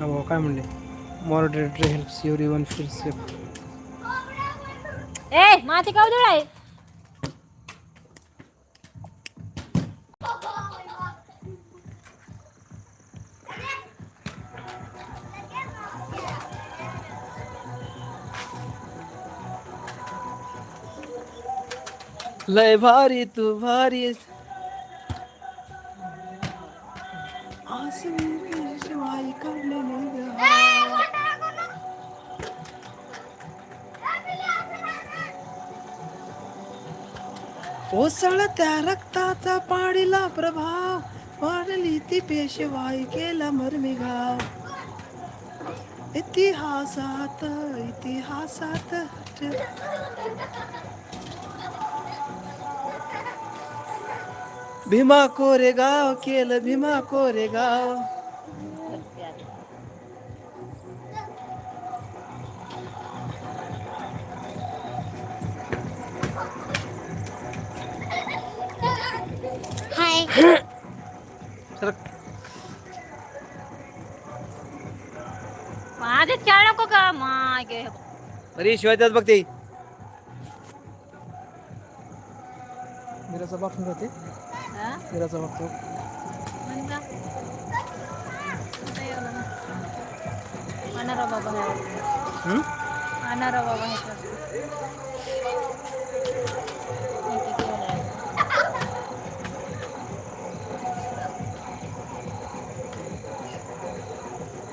हा भाऊ काय म्हणले? Moderator helps your even feel safe ए माती कावदळ आहे लय भारी तू भारी आहेस. ओसळ त्या रक्ताचा पाडीला प्रभाव. वाढली ती पेशवाई केला मरमी घाव इतिहासात इतिहासात. भीमा कोरेगाव केलं भीमा कोरेगाव. सर आधीच खेळ नको का माय गे अरे शिवाय त्याच बघते मिराचा बाप होते हा? मिराचा बाप तो म्हण का? नाही. अनारा बाबा आहे? अनारा बाबा आहे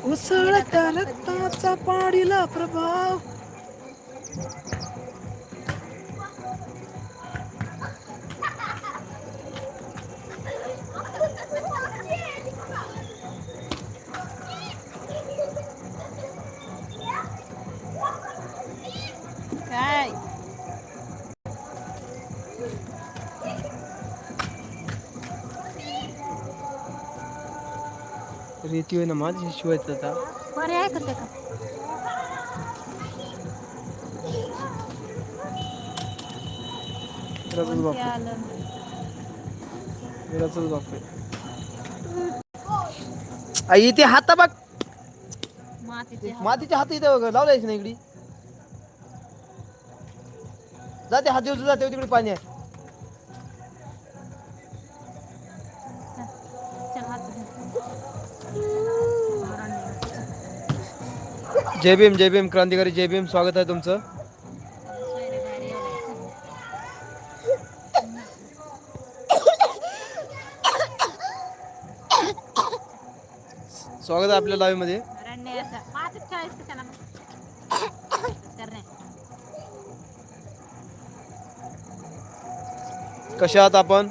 उसळ त्या रक्ताचा पाडीला प्रभाव रेती होय ना माझी शिवायचं आता बरे आहे का ते का मिराचाच बाप. आलं बाप. आई ते हाता बघ मातीचे हात. मातीचे हात इथे बघ, लावलायच ना इकडे जाते हात दिवस जाते तिकडे पाणी आहे जय भीम जय भीम क्रांतिकारी जय भीम स्वागत आहे तुमचं. स्वागत आहे आपल्या लाईव्हमध्ये रण्य असं मातीत खेळायचं कशाला मग? करणे. कशा आहात आपण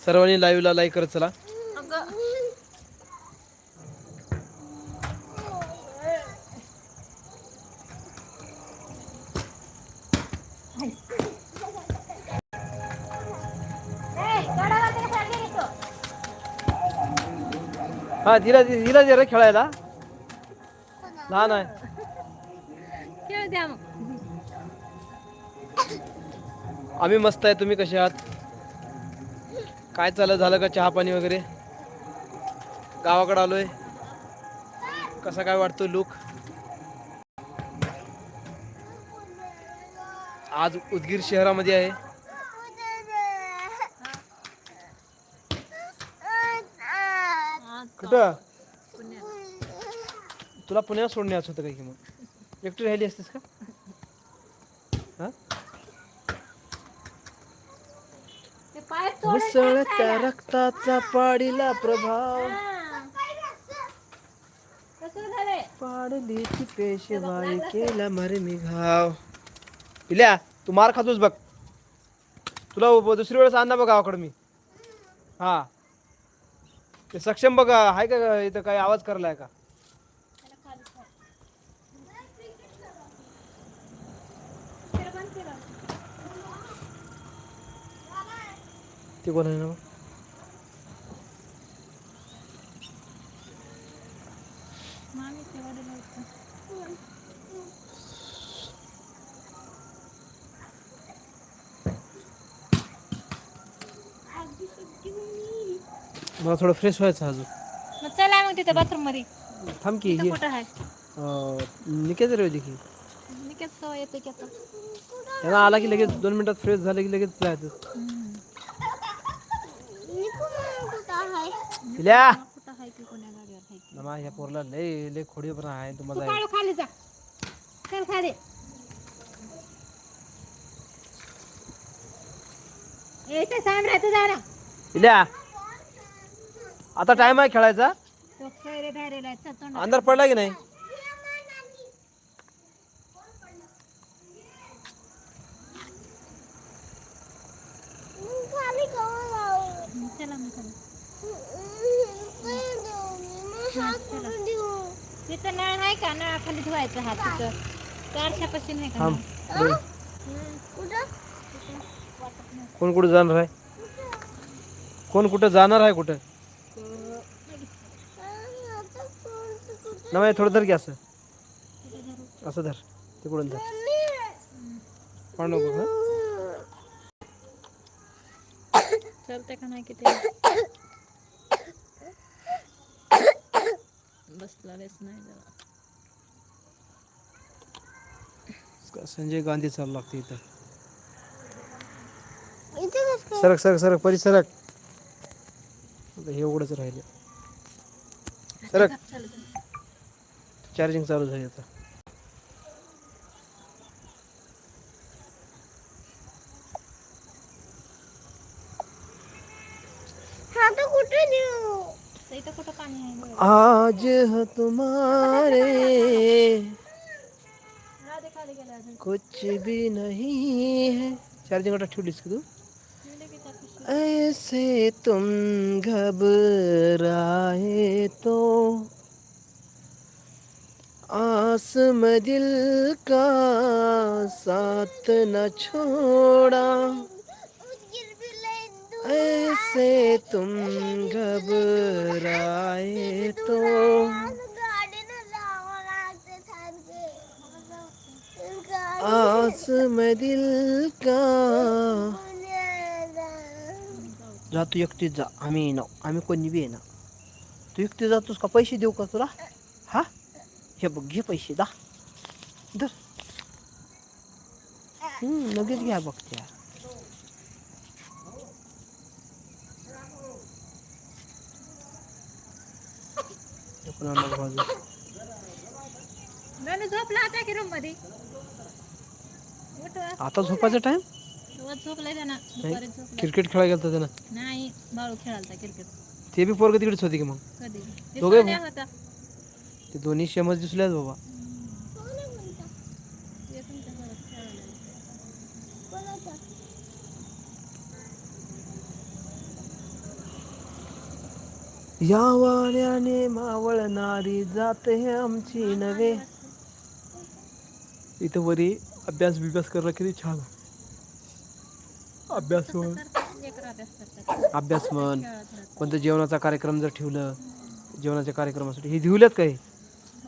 सर्वांनी लाईव्हला लाईक करत चला हा तिला तिला दे रे खेळायला. लहान आहे. खेळ द्या मग. आम्ही मस्त आहे तुम्ही कसे आहात? काय चाललं झालं का चहा पाणी वगैरे? गावाकडे आलोय. कसा काय वाटतो लुक आज उदगीर शहरामध्ये आहे हा, कुठं. तुला पुण्यात सोडण्याचं होतं काही मग. एकटी राहिली असतेस का? हा? ते पाय तोडून मुसळ टाक त्या खायला. रक्ताचा पाडीला प्रभाव? पाडली ती पेशवाई केला मरे मी घाव. पिल्या तू मार खातोस बघ. तुला दुसरी वेळेस आण ना बघ गावाकडे मी. हा. ते सक्षम बघा आहे का इथं काही आवाज करलाय का? ते कोण आहे ना मग? मामी ते वडील होते. मला थोडं फ्रेश व्हायचं अजून. मग चला मग तिथे बाथरूममध्ये. थांब की तिथं हे कुठं आहे? निकेत रे होती की. मी काय सवय येते की आता. त्यांना आला की लगेच दोन मिनिटात फ्रेश झालं की लगेच जायचं. कुठं आहे? की कोण्या गाडीवर आहे की नमा ह्या पोरला लय लय खोडी पण आहे तू तुम्हाला खाली जा. चल खाली. सांग राहतो जा ना. आता टाइम आहे खेळायचा? तो खैरे धारेला आहे. चल तोंडात. अंधार पडला की नाही? चला मग चला. तिथं नळ आहे का? नळाखाली धुवायचा हात तिथं चारशापाशी नाही का थांब? बघ. कोण कुठं जाणार आहे? कोण कुठं जाणार आहे कुठं? नवा थोडं धर की असं. असं धर. तिकडून धर. पाड नको हं? चालतंय का नाही किती? बसला रेस नाही जरा. संजय गांधी चालू लागते इथं. सरक सरक सरक परी सरक. आता हे एवढंच राहिले. सरक. चार्जिंग चालू झाली आता. तर इथं कुठं पाणी आहे बघ. आज है तुम्हारे राधे खाली गेला अजून. कुछ भी नहीं है. चार्जिंग वाटा ठेवलीस की तू? गेले की त्या पिशवीत. ऐसे तुम घबराए तो आस में दिल का साथ न छोड़ा। ऐसे तुम घबराए तो। आस में दिल का। जा तू एकटीच जा. आम्ही येणार. आम्ही कोणी बी येणार. तू एकटी जातोस का? पैसे देऊ का तुला? हा? हे बघ घे पैसे दा धर हम्म, लगेच घ्या बघ त्या झोपला की रूम मध्ये आता झोपायचा टाइम झोपलाय त्यानं दुपारी झोपला क्रिकेट खेळायला गेलता त्यानं नाही बाळू खेळालता क्रिकेट ते बी पोरग तिकडेच होते की मग कधी दोघे होता ते दोन्ही शेमच दिसल्याच बाबा. या वाऱ्याने मावळणारी जात हे आमची नवे इथं वरी अभ्यास बिभ्यास करला किती छान. अभ्यास म्हण. अभ्यास म्हण. कोणत्या कोणतं जेवणाचा कार्यक्रम जर ठेवलं जेवणाच्या कार्यक्रमासाठी. हे दिवल्यात काय?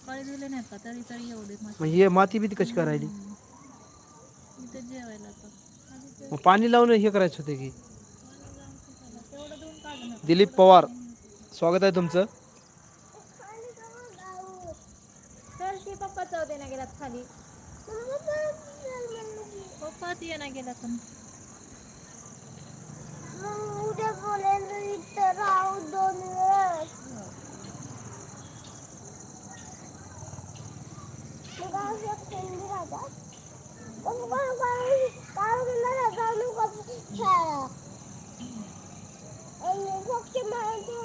सकाळी दिले नाहीत का? तरी तरी मग हे माती बिती कशी करायली? इथं जेवायला मग पाणी लावून हे करायचं होते की? तेवढं. दिलीप पवार स्वागत आहे तुमचं. पप्पा चव देण्या गेलात खाली. पप्पा ती येण्या गेला पण. उद्या बोलायला दोन मग आज एक संधी राहतात मग काय काय काय करणार जाऊ नको खेळा आणि फक्त मला तो